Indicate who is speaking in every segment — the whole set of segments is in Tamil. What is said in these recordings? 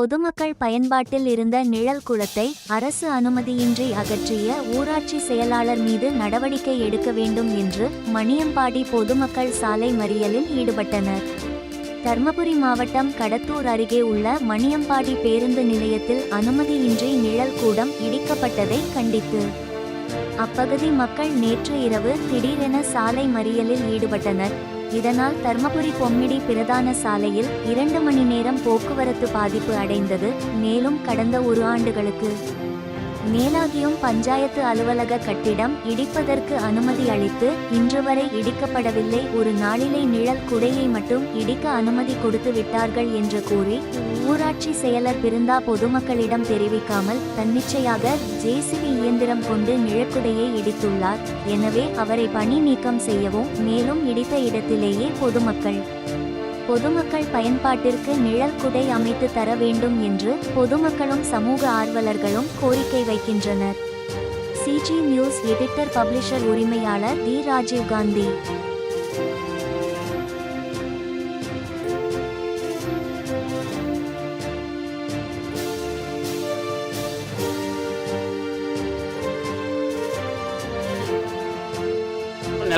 Speaker 1: பொதுமக்கள் பயன்பாட்டில் இருந்த நிழல் குளத்தை அரசு அனுமதியின்றி அகற்றிய ஊராட்சி செயலாளர் மீது நடவடிக்கை எடுக்க வேண்டும் என்று மணியம்பாடி பொதுமக்கள் சாலை மறியலில் ஈடுபட்டனர். தர்மபுரி மாவட்டம் கடத்தூர் அருகே உள்ள மணியம்பாடி பேருந்து நிலையத்தில் அனுமதியின்றி நிழல் கூடம் இடிக்கப்பட்டதை கண்டித்து. அப்பகுதி மக்கள் நேற்று இரவு திடீரென சாலை மறியலில் ஈடுபட்டனர். இதனால் தர்மபுரி பொம்மிடி பிரதான சாலையில் இரண்டு மணி நேரம் போக்குவரத்து பாதிப்பு அடைந்தது மேலும் கடந்த ஒரு ஆண்டுகளுக்கு. மேலாகியும் பஞ்சாயத்து அலுவலக கட்டிடம் இடிப்பதற்கு அனுமதி அளித்து இன்று வரை இடிக்கப்படவில்லை. ஒரு நாளிலை நிழல் குடையை மட்டும் இடிக்க அனுமதி கொடுத்து விட்டார்கள் என்று கூறி ஊராட்சி செயலர் பிருந்தா பொதுமக்களிடம் தெரிவிக்காமல் தன்னிச்சையாக ஜேசிபி இயந்திரம் கொண்டு நிழற்குடையை இடித்துள்ளார். எனவே அவரை பணி நீக்கம் செய்யவும் மேலும் இடித்த இடத்திலேயே பொதுமக்கள் பொதுமக்கள் பயன்பாட்டிற்கு நிழல் குடை அமைத்து தர வேண்டும் என்று பொதுமக்களும் சமூக ஆர்வலர்களும் கோரிக்கை வைக்கின்றனர். சிஜி நியூஸ் எடிட்டர் பப்ளிஷர் உரிமையாளர் டி ராஜீவ் காந்தி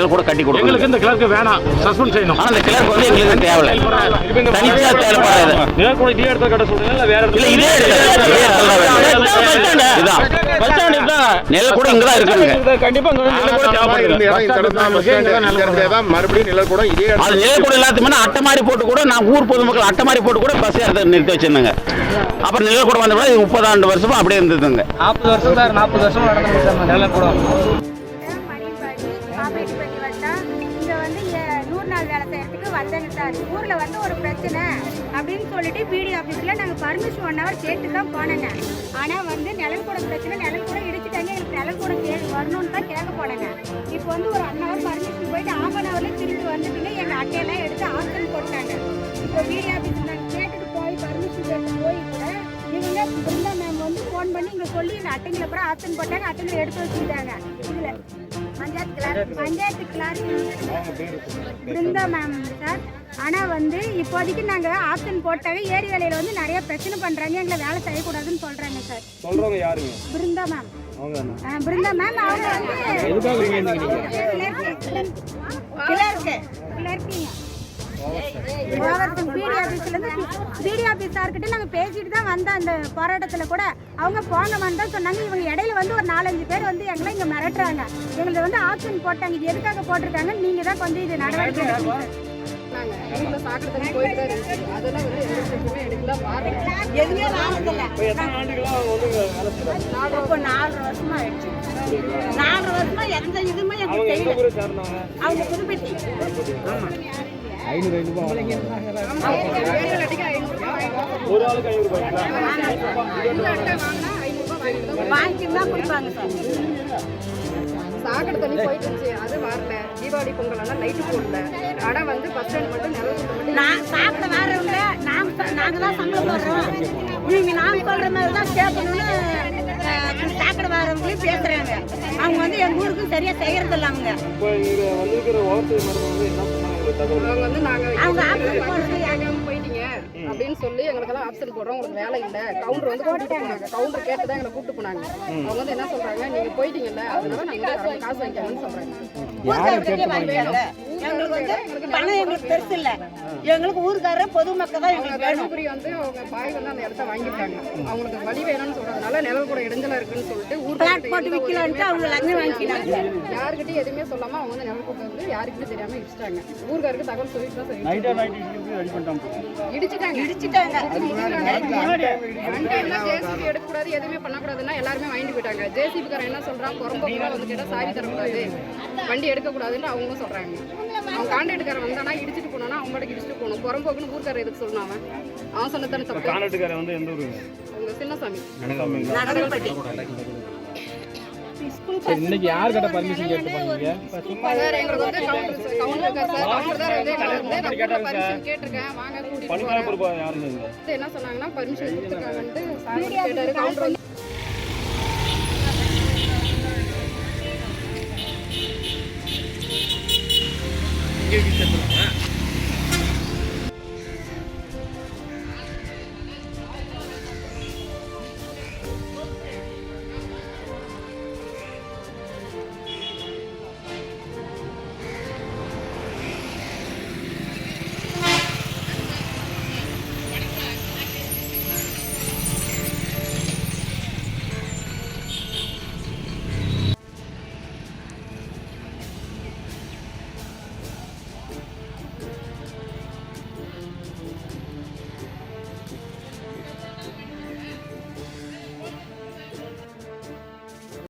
Speaker 2: நெல் கூட கட்டி கொடுக்கணும்.
Speaker 3: எங்களுக்கு இந்த கிளர்க்கு வேணாம். சஸ்பெண்ட் செய்யணும்.
Speaker 2: ஆனா இந்த கிளர்க் வந்து எங்களுக்கு தேவையில்லை. தனிச்சா தேவைப்படாது
Speaker 3: நிலக்கூட இதே இடத்துல கட்ட சொல்றீங்க இல்ல வேற
Speaker 2: இல்ல இதே இடத்துல இதே
Speaker 3: இதுதான்
Speaker 2: நெல் கூட இங்கதான் இருக்குங்க.
Speaker 3: கண்டிப்பா இங்க வந்து நிலம் கூட
Speaker 4: மறுபடியும் இதே
Speaker 2: அது
Speaker 4: இடத்துல
Speaker 2: நெல் கூட அட்டை மாதிரி போட்டு கூட நான் ஊர் பொதுமக்கள் அட்டை மாதிரி போட்டு கூட பஸ் இடத்த நிறுத்தி வச்சிருந்தாங்க. அப்புறம் கூட வந்த பிறகு முப்பதாண்டு வருஷமா அப்படியே இருந்ததுங்க.
Speaker 3: நாற்பது வருஷம் தான் நாற்பது வருஷம் நடந்து சார். நிலம் கூட.
Speaker 5: சார் ஊரில் வந்து ஒரு பிரச்சனை அப்படின்னு சொல்லிட்டு பிடி ஆஃபீஸில் நாங்கள் பர்மிஷன் ஒன் ஹவர் கேட்டு தான் போனேங்க. ஆனால் வந்து நிலம் பிரச்சனை நிலம் இடிச்சுட்டாங்க. எங்களுக்கு எனக்கு கே வரணும்னு தான் கேட்க போனேங்க. இப்போ வந்து ஒரு ஒன் ஹவர் பர்மிஷன் போயிட்டு ஆஃப் அன் ஹவரில் திரும்பி வந்துட்டுங்க எங்கள் அட்டையெல்லாம் எடுத்து ஹாஸ்டல் போட்டாங்க. இப்போ பிடி ஆஃபீஸ் நாங்கள் கேட்டுட்டு போய் பர்மிஷன் கேட்டு போய் கூட இவங்க பிருந்தா மேம் வந்து ஃபோன் பண்ணி இங்கே சொல்லி இந்த அட்டைங்களை அப்புறம் ஆப்ஷன் போட்டாங்க. அட்டைங்களை எடுத்து வச்சுக்கிட்டாங்க. இதில் panchayat class Brinda ma'am sir ஆனால் வந்து இப்போதைக்கு நாங்கள் ஆப்ஷன் போட்டாவே ஏரி வேலையில் வந்து நிறைய பிரச்சனை பண்ணுறாங்க எங்களை வேலை செய்யக்கூடாதுன்னு சொல்கிறாங்க சார்
Speaker 3: சொல்றவங்க யாருங்க
Speaker 5: பிருந்தா மேம் பிருந்தா மேம் அவங்க வந்து கிளர்க்கு கிளர்க்குங்க ஆஃபீஸ்லேருந்து பிடி ஆஃபீஸ் சார்கிட்ட நாங்கள் பேசிட்டு தான் வந்தோம் அந்த போராட்டத்தில் கூட. அவங்க போங்கம்மான்னு தான் சொன்னாங்க. இவங்க இடையில வந்து ஒரு நாலஞ்சு பேர் வந்து எங்களை இங்கே மிரட்டுறாங்க. எங்களுக்கு வந்து ஆப்ஷன் போட்டாங்க. இது எதுக்காக போட்டிருக்காங்க? நீங்கள் தான் கொஞ்சம் இது நடவடிக்கை எடுக்கணும். எதுவுமே வாங்கதில்ல இப்போ நாலு வருஷமா ஆயிடுச்சு. நாலு வருஷமா எந்த இதுவுமே தெரியல.
Speaker 3: சார்ந்தவங்க?
Speaker 5: அவங்க புதுப்பட்டி.
Speaker 3: ஐநூறு ஐநூறு ஒரு ஆளுக்கு ஐநூறு ரூபாய்ங்களா
Speaker 5: வாங்கிட்டு தான் கொடுப்பாங்க சார்.
Speaker 6: சாக்கடை தண்ணி போயிட்டு இருந்துச்சு அது வரல. தீபாவளி பொங்கல் எல்லாம் லைட்டு போடல. ஆனா வந்து பஸ் ஸ்டாண்ட் மட்டும் நிலவு
Speaker 5: நான் சாப்பிட வரவங்க நாங்க நாங்க தான் சம்பளம் போடுறோம். நீங்க நாங்க சொல்ற மாதிரி தான் கேட்கணும்னு அஹ், சாக்கடை வரவங்களையும் பேசுறாங்க. அவங்க வந்து எங்க ஊருக்கு சரியா செய்யறது இல்ல அவங்க
Speaker 6: அவங்க வந்து நாங்க
Speaker 5: அவங்க ஆப்ஷன் போடுறது
Speaker 6: கேட்காம போயிட்டீங்க அப்படின்னு சொல்லி எங்களுக்கெல்லாம் ஆப்ஷன் போடுறோம். உங்களுக்கு வேலை இல்ல. கவுண்டர் வந்து கூப்பிட்டு போனாங்க. கவுண்டர் கேட்டு தான் எங்களை கூப்பிட்டு போனாங்க. அவங்க வந்து என்ன சொல்றாங்க? நீங்க போயிட்டீங்கல்ல. அதனால நாங்க வந்து அவங்க காசு வாங்கிக்கலாம்னு சொல்றாங்க.
Speaker 5: எங்களுக்கு வந்து பணம் எங்களுக்கு பெருசு இல்ல. எங்களுக்கு ஊருக்கார பொதுமக்கள் தான்
Speaker 6: அவங்க
Speaker 5: எங்களுக்கு வேணும்
Speaker 6: வந்து அவங்க பாய் வந்து அந்த இடத்த வாங்கிட்டாங்க. அவங்களுக்கு வழி வேணும்னு சொல்றதுனால நிலம் கூட இடைஞ்சலா இருக்குன்னு சொல்லிட்டு ஊர்
Speaker 5: பிளாட் போட்டு விக்கலான்ட்டு அவங்க லஞ்சம் வாங்கிக்கிறாங்க
Speaker 6: யாருக்கிட்டையும் எதுவுமே சொல்லாம அவங்க வந்து நிலம் கூட்டு வந்து யாருக்கிட்டையும் தெரியாம இடிச்சிட்டாங்க. ஊருக்காருக்கு தகவல் சொல்லிட்டு தான் சரி
Speaker 3: பண்ணிட்டாங்க
Speaker 6: இடிச்சிட்டாங்க.
Speaker 5: இடிச்சிட்டாங்க.
Speaker 6: ஜேசிபி எடுக்கக்கூடாது எதுவுமே பண்ணக்கூடாதுன்னா எல்லாருமே வாங்கிட்டு போயிட்டாங்க. ஜேசிபி காரன் என்ன சொல்றான்? புறம்போக்குலாம் வந்து கேட்டா சாவி தரக்கூடாது. வண்டி எடுக்கக்கூடாதுன்னு அவங்களும் சொல்றாங்க. அவன் கான்ட்ராக்டுக்காரன் வந்தானா இடிச்சிட்டு போனானா அவங்க மட்டும் இடிச்சிட்டு போகணும். புறம்போக்குன்னு ஊர்க்காரர் எதுக்கு சொல்லணும் அவன்? அவன் சொன்னதானே தப்பு.
Speaker 3: கான்ட்ராக்டுக்காரன் வந்து எந்த ஊருங்க
Speaker 6: அவங்க சின்னசாமி.
Speaker 5: நகரப்பட்டி.
Speaker 3: சரி இன்னைக்கு யார் கிட்ட பர்மிஷன் கேட்டு பண்ணீங்க
Speaker 6: சார் எங்களுக்கு வந்து கவுண்டர் கவுண்டர் இருக்கார் சார் கவுண்டர் தான் வந்து எங்களை வந்து நான் பர்மிஷன் கேட்டிருக்கேன். வாங்க கூட்டிட்டு போறேன். என்ன சொன்னாங்கன்னா பர்மிஷன் கொடுத்துருக்காங்கன்ட்டு சார் கேட்டாரு. கவுண்டர் வந்து
Speaker 3: 땡겨주셔서